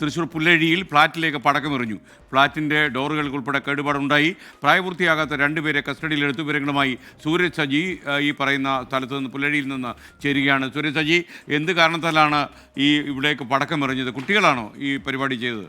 തൃശൂർ പുല്ലഴിയിൽ ഫ്ളാറ്റിലേക്ക് പടക്കമെറിഞ്ഞു. ഫ്ളാറ്റിന്റെ ഡോറുകൾക്ക് ഉൾപ്പെടെ കേടുപാടുണ്ടായി. പ്രായപൂർത്തിയാകാത്ത രണ്ടുപേരെ കസ്റ്റഡിയിലെടുത്തു. വിവരങ്ങളുമായി സൂര്യ സജി ഈ പറയുന്ന സ്ഥലത്ത് നിന്ന് പുല്ലഴിയിൽ നിന്ന് ചേരുകയാണ്. സൂര്യ സജി എന്ത് കാരണത്താലാണ് ഈ ഇവിടേക്ക് പടക്കമെറിഞ്ഞത്? കുട്ടികളാണോ ഈ പരിപാടി ചെയ്തത്?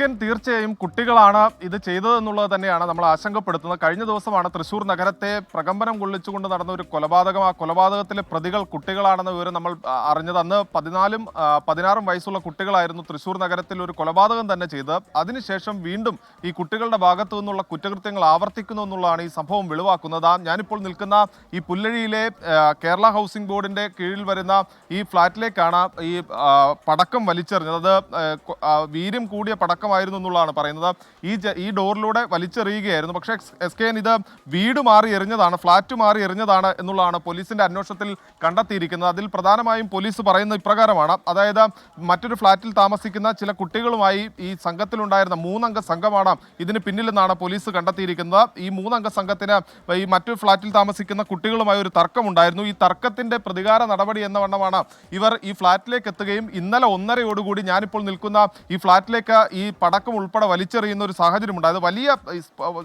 എസ് തീർച്ചയായും കുട്ടികളാണ് ഇത് ചെയ്തതെന്നുള്ളത് തന്നെയാണ് നമ്മൾ ആശങ്കപ്പെടുത്തുന്നത്. കഴിഞ്ഞ ദിവസമാണ് തൃശൂർ നഗരത്തെ പ്രകമ്പനം കൊള്ളിച്ചുകൊണ്ട് നടന്ന ഒരു കൊലപാതകം. ആ കൊലപാതകത്തിലെ പ്രതികൾ കുട്ടികളാണെന്ന വിവരം നമ്മൾ അറിഞ്ഞത്. അന്ന് പതിനാലും പതിനാറും വയസ്സുള്ള കുട്ടികളായിരുന്നു തൃശൂർ നഗരത്തിൽ ഒരു കൊലപാതകം തന്നെ ചെയ്ത് അതിനുശേഷം വീണ്ടും ഈ കുട്ടികളുടെ ഭാഗത്തു നിന്നുള്ള കുറ്റകൃത്യങ്ങൾ ആവർത്തിക്കുന്നു എന്നുള്ളതാണ് ഈ സംഭവം വെളിവാക്കുന്നത്. ഞാനിപ്പോൾ നിൽക്കുന്ന ഈ പുല്ലഴിയിലെ കേരള ഹൗസിംഗ് ബോർഡിന്റെ കീഴിൽ വരുന്ന ഈ ഫ്ലാറ്റിലേക്കാണ് ഈ പടക്കം വലിച്ചെറിഞ്ഞത്. അത് ആ, കൂടിയ പടക്കം വീര്യം പടക്കമായിരുന്നു എന്നുള്ളതാണ് പറയുന്നത്. ഈ ഈ ഡോറിലൂടെ വലിച്ചെറിയുകയായിരുന്നു. പക്ഷേ എസ് കെ എൻ ഇത് വീട് മാറി എറിഞ്ഞതാണ് ഫ്ലാറ്റ് മാറി എറിഞ്ഞതാണ് എന്നുള്ളതാണ് പോലീസിന്റെ അന്വേഷണത്തിൽ കണ്ടെത്തിയിരിക്കുന്നത്. അതിൽ പ്രധാനമായും പോലീസ് പറയുന്നത് ഇപ്രകാരമാണ്. അതായത് മറ്റൊരു ഫ്ലാറ്റിൽ താമസിക്കുന്ന ചില കുട്ടികളുമായി ഈ സംഘത്തിലുണ്ടായിരുന്ന മൂന്നംഗ സംഘമാണ് ഇതിന് പിന്നിലെന്നാണ് പോലീസ് കണ്ടെത്തിയിരിക്കുന്നത്. ഈ മൂന്നംഗ സംഘത്തിന് ഈ മറ്റൊരു ഫ്ലാറ്റിൽ താമസിക്കുന്ന കുട്ടികളുമായി ഒരു തർക്കമുണ്ടായിരുന്നു. ഈ തർക്കത്തിന്റെ പ്രതികാര നടപടി എന്ന വണ്ണമാണ് ഇവർ ഈ ഫ്ലാറ്റിലേക്ക് എത്തുകയും ഇന്നലെ ഒന്നരയോടുകൂടി ഞാനിപ്പോൾ നിൽക്കുന്ന ഈ ഫ്ലാറ്റിലേക്ക് ഈ പടക്കം ഉൾപ്പെടെ വലിച്ചെറിയുന്ന ഒരു സാഹചര്യം അത് വലിയ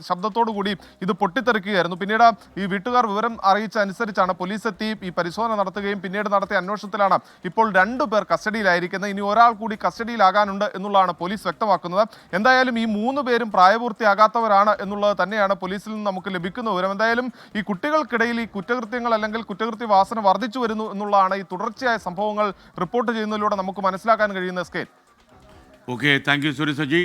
ശബ്ദത്തോടു കൂടി ഇത് പൊട്ടിത്തെറിക്കുകയായിരുന്നു. പിന്നീട് ഈ വീട്ടുകാർ വിവരം അറിയിച്ച അനുസരിച്ചാണ് പോലീസ് എത്തി ഈ പരിശോധന നടത്തുകയും പിന്നീട് നടത്തിയ അന്വേഷണത്തിലാണ് ഇപ്പോൾ രണ്ടു പേർ കസ്റ്റഡിയിലായിരിക്കുന്നത്. ഇനി ഒരാൾ കൂടി കസ്റ്റഡിയിലാകാനുണ്ട് എന്നുള്ളതാണ് പോലീസ് വ്യക്തമാക്കുന്നത്. എന്തായാലും ഈ മൂന്ന് പേരും പ്രായപൂർത്തിയാകാത്തവരാണ് എന്നുള്ളത് തന്നെയാണ് പോലീസിൽ നിന്ന് നമുക്ക് ലഭിക്കുന്ന വിവരം. എന്തായാലും ഈ കുട്ടികൾക്കിടയിൽ ഈ കുറ്റകൃത്യങ്ങൾ അല്ലെങ്കിൽ കുറ്റകൃത്യ വാസന വർദ്ധിച്ചു വരുന്നു എന്നുള്ളതാണ് ഈ തുടർച്ചയായ സംഭവങ്ങൾ റിപ്പോർട്ട് ചെയ്യുന്നതിലൂടെ നമുക്ക് മനസ്സിലാക്കാൻ കഴിയുന്ന scale. Okay thank you Sooraj Saji